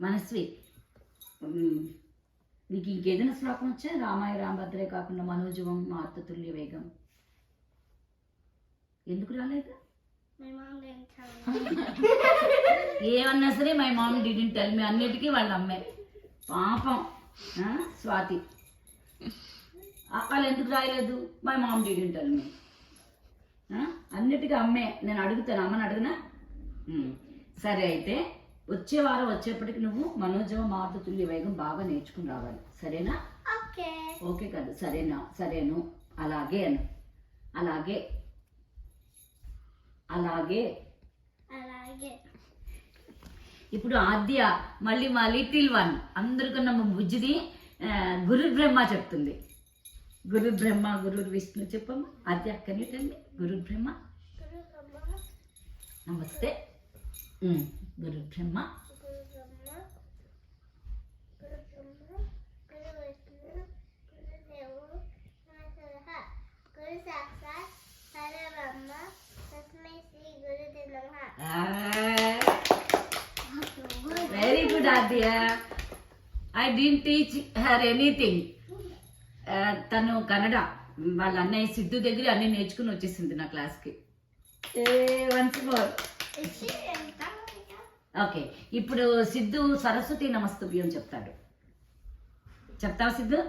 మనస్వి. నీకు ఇంకేదైనా శ్లోకం వచ్చా? రామాయ రామభద్రే కాకుండా మనోజవం మార్తతుల్య వేగం. ఎందుకు రాలేదు. ఏమన్నా సరే my mom didn't tell me అన్నిటికీ వాళ్ళ అమ్మే. పాపం. స్వాతి. వాళ్ళు ఎందుకు రాయలేదు? My mom didn't tell me అన్నిటికీ అమ్మే. నేను అడుగుతాను. అమ్మని అడుగునా. సరే అయితే వచ్చే వారం వచ్చేప్పటికి నువ్వు మనోజవ మారుతుల్య వేగం బాగా నేర్చుకుని రావాలి. సరేనా. ఓకే. కాదు సరేనా సరేను అలాగే అను. అలాగే అలాగే. it. ఇప్పుడు ఆద్య మళ్ళీ మా లిటిల్ వన్ అందరికన్నా మా బుజ్జిది ఆ, గురు బ్రహ్మ చెప్తుంది. గురు బ్రహ్మ గురు విష్ణు చెప్పమ్మా. ఆద్య కనిటండి గురు బ్రహ్మ నమస్తే. Very good Aadya I didn't teach her anything తను కన్నడ వాళ్ళ అన్నయ్య సిద్ధు దగ్గర అన్ని నేర్చుకుని వచ్చేసింది నా క్లాస్కి వన్స్ మోర్ ఓకే. ఇప్పుడు సిద్ధు సరస్వతి నమస్తుభ్యం చెప్తాడు. చెప్తావా సిద్ధు.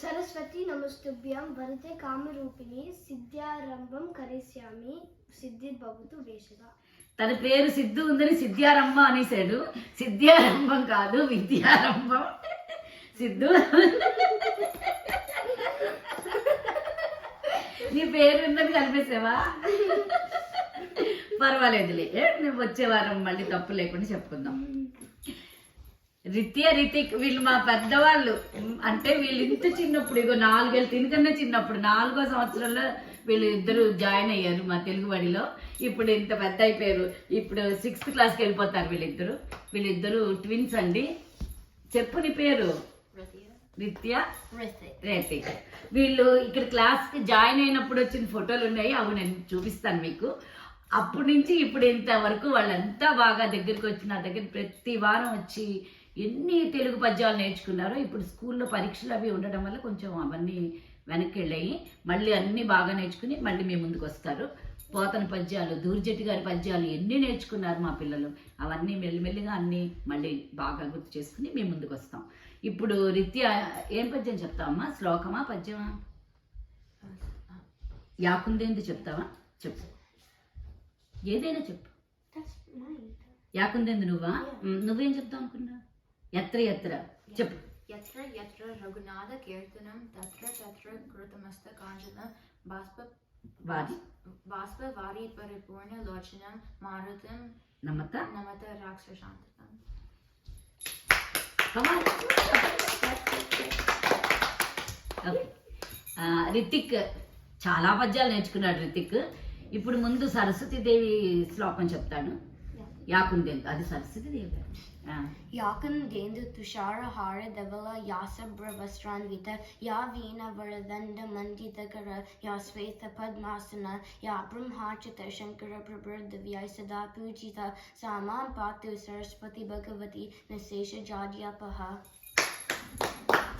సరస్వతి నమస్తుభ్యం వరదే కామరూపిణి సిద్ధ్యారంభం కరిష్యామి సిద్ధిర్భవతు వేషగా తన పేరు సిద్ధు ఉందని సిద్ధారంభం అనేసాడు సిద్ధారంభం కాదు విద్యారంభం. సిద్ధు? నీ పేరు ఉందని కనిపిస్తావా పర్వాలేదులే. నువ్వు వచ్చే వారం మళ్ళీ తప్పు లేకుండా చెప్పుకుందాం. రిత్య రితిక్ వీళ్ళు మా పెద్దవాళ్ళు. అంటే వీళ్ళు ఇంత చిన్నప్పుడు ఇగో నాలుగేళ్ళు తినకన్నా చిన్నప్పుడు నాలుగో సంవత్సరంలో వీళ్ళు ఇద్దరు జాయిన్ అయ్యారు మా తెలుగు బడిలో ఇప్పుడు ఇంత పెద్ద అయిపోయారు. ఇప్పుడు సిక్స్త్ క్లాస్కి వెళ్ళిపోతారు వీళ్ళిద్దరు. వీళ్ళిద్దరు ట్విన్స్ అండి. చెప్పు నీ పేరు? రిత్య. రేతి వీళ్ళు ఇక్కడ క్లాస్కి జాయిన్ అయినప్పుడు వచ్చిన ఫోటోలు ఉన్నాయి. అవి నేను చూపిస్తాను మీకు. అప్పటి నుంచి ఇప్పుడు ఇంతవరకు వాళ్ళంతా బాగా దగ్గరికి వచ్చి నా దగ్గర ప్రతి వారం వచ్చి ఎన్ని తెలుగు పద్యాలు నేర్చుకున్నారో ఇప్పుడు స్కూల్లో పరీక్షలు అవి ఉండడం వల్ల కొంచెం అవన్నీ వెనక్కి వెళ్ళాయి మళ్ళీ అన్నీ బాగా నేర్చుకుని మళ్ళీ మీ ముందుకు వస్తారు. పోతన పద్యాలు దూర్జటి గారి పద్యాలు ఎన్ని నేర్చుకున్నారు మా పిల్లలు? అవన్నీ మెల్లిమెల్లిగా అన్నీ మళ్ళీ బాగా గుర్తు చేసుకుని మీ ముందుకు వస్తాం. ఇప్పుడు రిత్య ఏం పద్యం చెప్తావమ్మా? శ్లోకమా పద్యమా? యాకుందేంది చెప్తావా? చెప్పు. ఏదైనా చెప్పు. యాకుందేంది నువ్వా? నువ్వేం చెప్తావు అనుకున్నా ఎత్ర ఎత్ర చెప్పు. ఎత్ర ఎత్ర రఘునాథ కీర్తనం తత్ర తత్ర కృతమస్తకాంజనం బాష్ప వారి బాష్ప వారి పరిపూర్ణ లోచనం మారుతం నమత. నమత రాక్షసాంతకం రితిక్ చాలా పద్యాలు నేర్చుకున్నాడు రితిక్. ఇప్పుడు ముందు సరస్వతీదేవి శ్లోకం చెప్తాను. యాకుందేందు అది సరస్వతీదేవి యాకందేందు తుషారహార ధవల యాసభ్రవస్త్రాన్విత యా వీణ వరదండ మండితకర యా శ్వేత పద్మాసన యా బ్రహ్మార్చిత శంకర ప్రబృదవ్యాయ సదా పూజిత సా మాం పాతు సరస్వతి భగవతి నిశేష జాడ్యాపహ.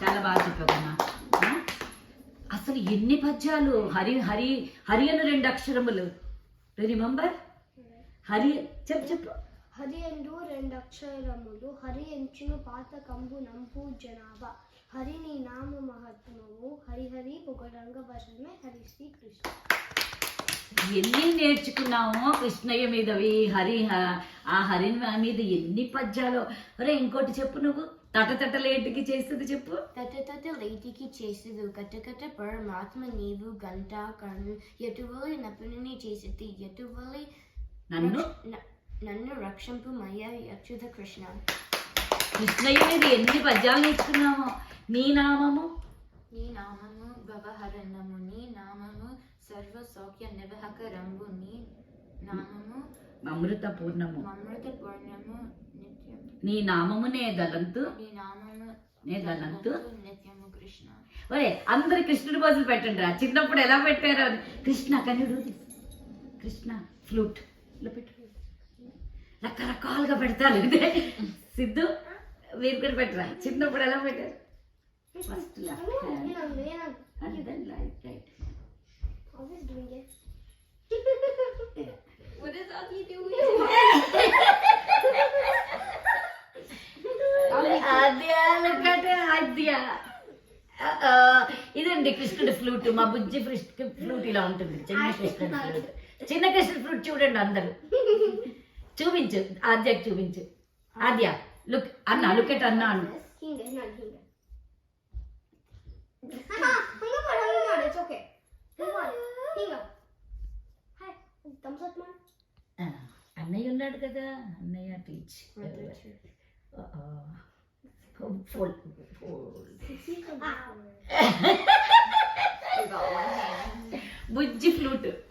చాలా బాగా చెప్పావమ్మా ఆ? అసలు ఎన్ని పద్యాలు? హరి హరి హరి అని రెండు అక్షరములు. రిమంబర్ హరి చెప్పు చెప్పు. హరి ఎందు రెండు అక్షరములు హరి ఎంచును పాత కంబు నంపు జనాభా. హరి నీ నామ మహత్మము హరిహరి పొగరంగ వశమే హరి శ్రీ కృష్ణ. ఎన్ని నేర్చుకున్నామో కృష్ణయ్య మీదవి హరి ఆ హరి మీద ఎన్ని పద్యాలు? అరే ఇంకోటి చెప్పు నువ్వు. తట తటలేటికి చేస్తుంది చెప్పు. తట తట లేటికి చేసేదు కటకట పరమాత్మ నీవు గంటా కర్ణం ఎటువలి నపుని చేసేది. ఎటువలి నన్ను? నన్ను రక్షింపు మయ అచ్యుత కృష్ణ. కృష్ణయ్య ఎన్ని పద్యాలు నేర్చుకున్నామో నీ నామము? నీ నామము భవహరణము నీ నామము సర్వసౌఖ్య నివహకరంబు నీ నామము అమృత పూర్ణము మమృత పూర్ణము నీ నామమునే దలంతు నీ కృష్ణ. ఒరే అందరు కృష్ణుడి బదులు పెట్టండి రా చిన్నప్పుడు ఎలా పెట్టారు అని కృష్ణ కనుడు కృష్ణ ఫ్లూట్. ఇలా పెట్టు. రకరకాలుగా పెడతారు ఇదే. సిద్ధు మీరు కూడా పెట్టరా? చిన్నప్పుడు ఎలా పెట్టారు? First and then light right. What is doing? ఇదండి కృష్ణుడి ఫ్లూట్. మా బుజ్జి ఫ్లూట్ ఇలా ఉంటుంది. చిన్న కృష్ణుడి ఫ్లూట్. చిన్న కృష్ణుడి ఫ్లూట్ చూడండి అందరు. చూపించు. ఆద్యకి చూపించు. ఆద్య లుక్ అన్న లుక్ ఎట్ అన్న అన్న అన్నయ్య ఉన్నాడు కదా. అన్నయ్య teach Full. Full. Budgie flute.